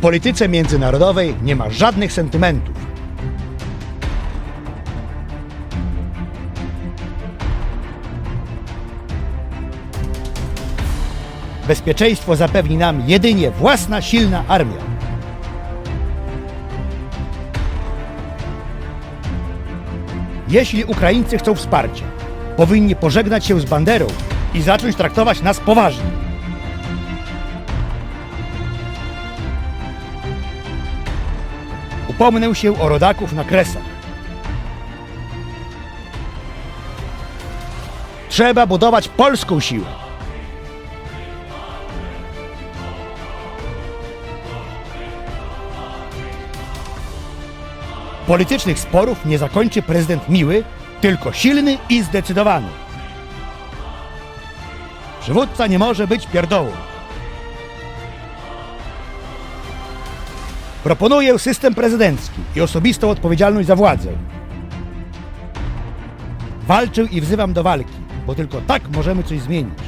polityce międzynarodowej nie ma żadnych sentymentów. Bezpieczeństwo zapewni nam jedynie własna silna armia. Jeśli Ukraińcy chcą wsparcia, powinni pożegnać się z Banderą i zacząć traktować nas poważnie. Upomnę się o rodaków na kresach. Trzeba budować polską siłę. Politycznych sporów nie zakończy prezydent miły, tylko silny i zdecydowany. Przywódca nie może być pierdołą. Proponuję system prezydencki i osobistą odpowiedzialność za władzę. Walczę i wzywam do walki, bo tylko tak możemy coś zmienić.